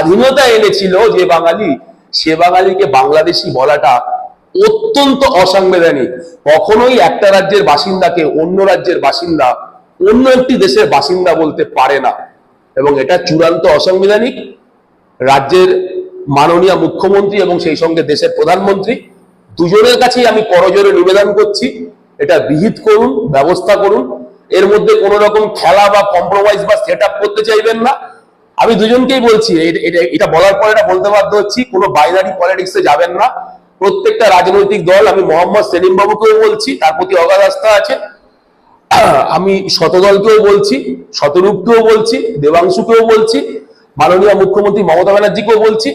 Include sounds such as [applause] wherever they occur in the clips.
স্বাধীনতা এনেছিল যে বাঙালি, সে বাঙালিকে বাংলাদেশি বলাটা অত্যন্ত অসাংবিধানিক। কখনোই একটা রাজ্যের বাসিন্দাকে অন্য রাজ্যের বাসিন্দা, অন্য একটি দেশের বাসিন্দা বলতে পারে না। এবং এটা চূড়ান্ত অসাংবিধানিক। রাজ্যের মাননীয় মুখ্যমন্ত্রী এবং সেই সঙ্গে দেশের প্রধানমন্ত্রী, দুজনের কাছেই আমি করজোরে নিবেদন করছি। এটা বিহিত করুন, ব্যবস্থা করুন। এর মধ্যে কোনো রকম খেলা বা কম্প্রোমাইজ বা সেট করতে চাইবেন না। আমি দুজনকেই বলছি এটা বলার পরে এটা বলতে বাধ্য হচ্ছি, কোনো বাইনারি পলিটিক্সে যাবেন না। প্রত্যেকটা রাজনৈতিক দল, আমি মোহাম্মদ সেলিম বাবুকেও বলছি, তার প্রতি অগাধ আস্থা আছে। [clears throat] আমি শতদলকেও বলছি, শতরূপকেও বলছি, দেবাংশুকেও বলছি, মাননীয় মুখ্যমন্ত্রী মমতা ব্যানার্জিকেও বলছি,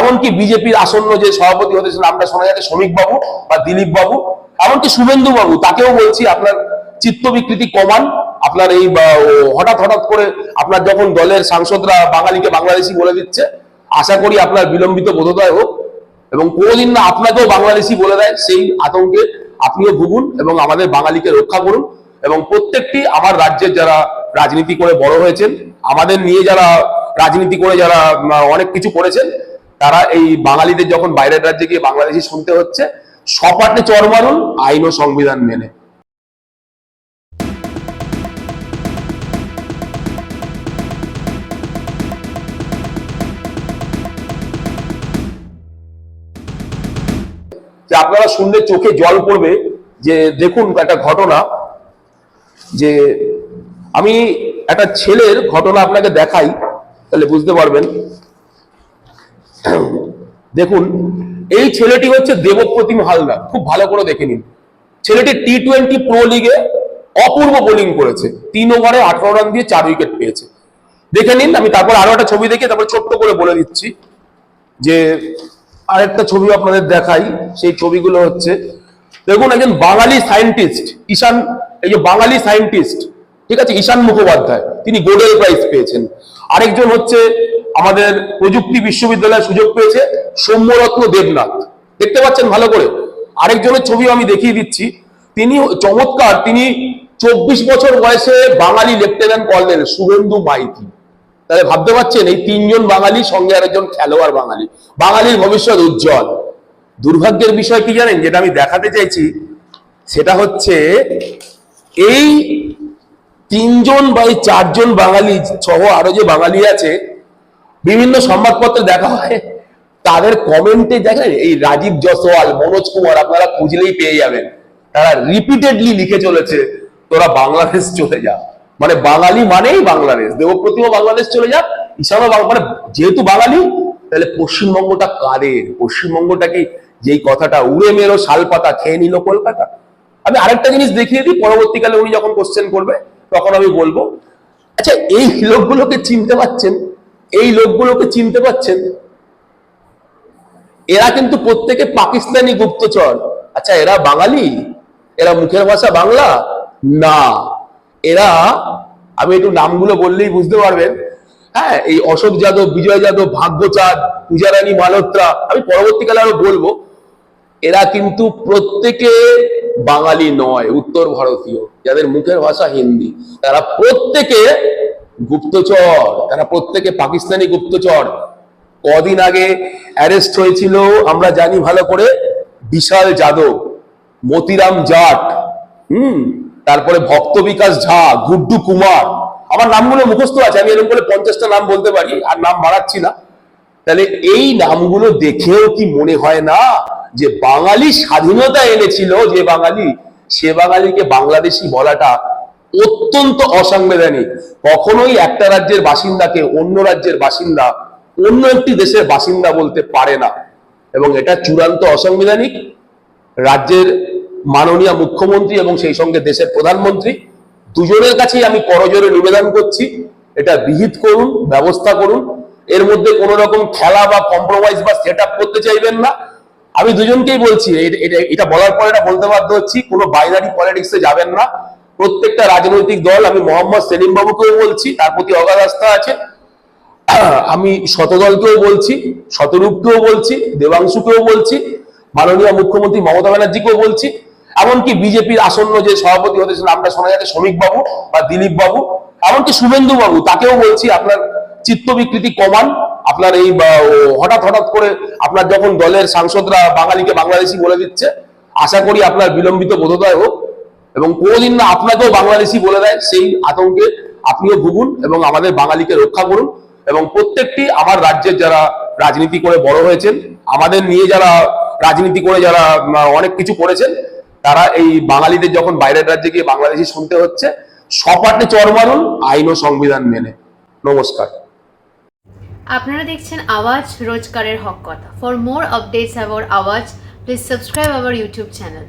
এমনকি বিজেপির আসন্ন যে সভাপতি হতে আমরা শোনা যাচ্ছে শ্রমিক বাবু বা দিলীপ বাবু এমনকি শুভেন্দু বাবু তাকেও বলছি, আপনার চিত্ত বিকৃতি কমান। আপনার এই হঠাৎ হঠাৎ করে আপনার যখন দলের সাংসদরা বাঙালিকে বাংলাদেশি বলে দিচ্ছে, আশা করি আপনার বিলম্বিত বোধোদয় হোক এবং কোনোদিন না আপনাকেও বাংলাদেশি বলে দেয় সেই আতঙ্কে আপনিও ভুগুন এবং আমাদের বাঙালিকে রক্ষা করুন এবং প্রত্যেকটি আমার রাজ্যের যারা রাজনীতি করে বড় হয়েছেন, আমাদের নিয়ে যারা রাজনীতি করে যারা অনেক কিছু করেছেন, তারা এই বাঙালিদের যখন বাইরের রাজ্যে গিয়ে বাংলাদেশি শুনতে হচ্ছে, সপাটে চর মারুন আইন ও সংবিধান মেনে। যে আপনারা শুনলে চোখে জল পড়বে যে দেখুন একটা ঘটনা, যে আমি একটা ছেলের ঘটনা আপনাকে দেখাই, তাহলে বুঝতে পারবেন। দেখুন, এই ছেলেটি হচ্ছে দেবপ্রতিম হালদার, খুব ভালো করে দেখে নিন। ছেলেটি টি টোয়েন্টি প্রো লিগে অপূর্ব বোলিং করেছে, তিন ওভারে আঠারো রান দিয়ে চার উইকেট পেয়েছে। দেখে নিন, আমি তারপর আরও একটা ছবি দেখে তারপর ছোট্ট করে বলে দিচ্ছি যে আরেকটা ছবি আপনাদের দেখাই, সেই ছবিগুলো হচ্ছে, দেখুন একজন বাঙালি সায়েন্টিস্ট, ঈশান, এই যে বাঙালি সায়েন্টিস্ট, ঠিক আছে, ঈশান মুখোপাধ্যায়, তিনি গোল্ডেন প্রাইজ পেয়েছেন। আরেকজন হচ্ছে আমাদের প্রযুক্তি বিশ্ববিদ্যালয়ে সুযোগ পেয়েছে, সৌম্যরত্ন দেবনাথ, দেখতে পাচ্ছেন ভালো করে। আরেকজনের ছবি আমি দেখিয়ে দিচ্ছি, তিনি চমৎকার, তিনি চব্বিশ বছর বয়সে বাঙালি লেফটেন্যান্ট কর্নেল, শুভেন্দু মাইতি। তাহলে ভাবতে পারছেন এই তিনজন বাঙালি সঙ্গে আরেকজন খেলোয়াড় বাঙালি। বাঙালির ভবিষ্যৎ উজ্জ্বল। দুর্ভাগ্যের বিষয় কি জানেন? যেটা আমি দেখাতে চাইছি, সেটা হচ্ছে এই তিনজন বা এই চারজন বাঙালি সহ আরও যে বাঙালি আছে, বিভিন্ন সংবাদপত্রে দেখা হয়, তাদের কমেন্টে দেখেন, এই রাজীব জসওয়াল মনোজ কুমার, আপনারা খুঁজলেই পেয়ে যাবেন। তারা রিপিটেডলি লিখে চলেছে, তোরা বাংলাদেশ চলে যা। মানে বাঙালি মানেই বাংলাদেশ। দেবপ্রতিমা বাংলাদেশ চলে যাক। ঈশানও বাং- মানে যেহেতু বাঙালি, তাহলে পশ্চিমবঙ্গটা কাদের? পশ্চিমবঙ্গটা কি যেই কথাটা উড়ে মেরো শালপাতা খেয়ে নিল কলকাতা? আমি আরেকটা জিনিস দেখিয়ে দিই, পরবর্তীকালে উনি যখন কোশ্চেন করবে, তখন আমি বলব। আচ্ছা এই লোকগুলোকে চিনতে পাচ্ছেন? এই লোকগুলোকে চিনতে পাচ্ছেন? এরা কিন্তু প্রত্যেকে পাকিস্তানি গুপ্তচর। আচ্ছা এরা বাঙালি? এরা মুখের ভাষা বাংলা? না। এরা, আমি একটু নামগুলো বললেই বুঝতে পারবেন হ্যাঁ এই অশোক যাদব, বিজয় যাদব, ভাগ্যচাঁদ, পূজারানী মালহোত্রা, আমি পরবর্তীকালে আরও বলব, এরা কিন্তু প্রত্যেকে বাঙালি নয়, উত্তর ভারতীয়, যাদের মুখের ভাষা হিন্দি। তারা প্রত্যেকে গুপ্তচর, তারা প্রত্যেকে পাকিস্তানি গুপ্তচর। কদিন আগে অ্যারেস্ট হয়েছিল, আমরা জানি ভালো করে, বিশাল যাদব, মতিরাম জাট, হুম তারপরে ভক্ত বিকাশ ঝা, গুড্ডু কুমার। আমার নামগুলো মুখস্থ আছে, আমি এরকম করে পঞ্চাশটা নাম বলতে পারি, আর নাম বাড়াচ্ছি না। তাহলে এই নামগুলো দেখেও কি মনে হয় না যে বাঙালি স্বাধীনতা এনেছিল, যে বাঙালি, সে বাঙালিকে বাংলাদেশি বলাটা অত্যন্ত অসাংবিধানিক। কখনোই একটা রাজ্যের বাসিন্দাকে অন্য রাজ্যের বাসিন্দা, অন্য একটি দেশের বাসিন্দা বলতে পারে না। এবং এটা চূড়ান্ত অসাংবিধানিক। রাজ্যের মাননীয় মুখ্যমন্ত্রী এবং সেই সঙ্গে দেশের প্রধানমন্ত্রী, দুজনের কাছেই আমি করজোরে নিবেদন করছি, এটা বিহিত করুন, ব্যবস্থা করুন। এর মধ্যে কোনো রকম খেলা বা কম্প্রোমাইজ বা সেট করতে চাইবেন না। আমি দুজনকেই বলছি এটা বলার পরে এটা বলতে বাধ্য হচ্ছি, কোনো বাইনারি পলিটিক্সে যাবেন না। প্রত্যেকটা রাজনৈতিক দল, আমি মোহাম্মদ সেলিম বাবুকেও বলছি, তার প্রতি অগাধ আস্থা আছে। [clears throat] আমি শতদলকেও বলছি, শতরূপকেও বলছি, দেবাংশুকেও বলছি, মাননীয় মুখ্যমন্ত্রী মমতা ব্যানার্জিকেও বলছি। এমনকি বিজেপির আসন্ন যে সভাপতি হতেছেন আমরা শোনা যাচ্ছে শ্রমিক বাবু বা দিলীপ বাবু, এমনকি শুভেন্দু বাবু, তাকেও বলছি আপনার চিত্ত বিকৃতি কমান। আপনার এই হঠাৎ হঠাৎ করে আপনার যখন দলের সাংসদরা বাঙালিকে বাংলাদেশি বলে দিচ্ছে, আশা করি আপনার বিলম্বিত বোধোদয় হোক এবং কোনোদিন না আপনাকেও বাংলাদেশি বলে দেয় সেই আতঙ্কে আপনিও ভুগুন এবং আমাদের বাঙালিকে রক্ষা করুন এবং প্রত্যেকটি আমার রাজ্যের যারা রাজনীতি করে বড় হয়েছেন, আমাদের নিয়ে যারা রাজনীতি করে যারা অনেক কিছু করেছেন তারা এই বাঙালিদের যখন বাইরের রাজ্যে গিয়ে বাংলাদেশি শুনতে হচ্ছে, সপাটে চর মারুন, আইন ও সংবিধান মেনে। নমস্কার। আপনারা দেখছেন আওয়াজ রোজকারের হক কথা। For more updates about Awaaz please subscribe our YouTube channel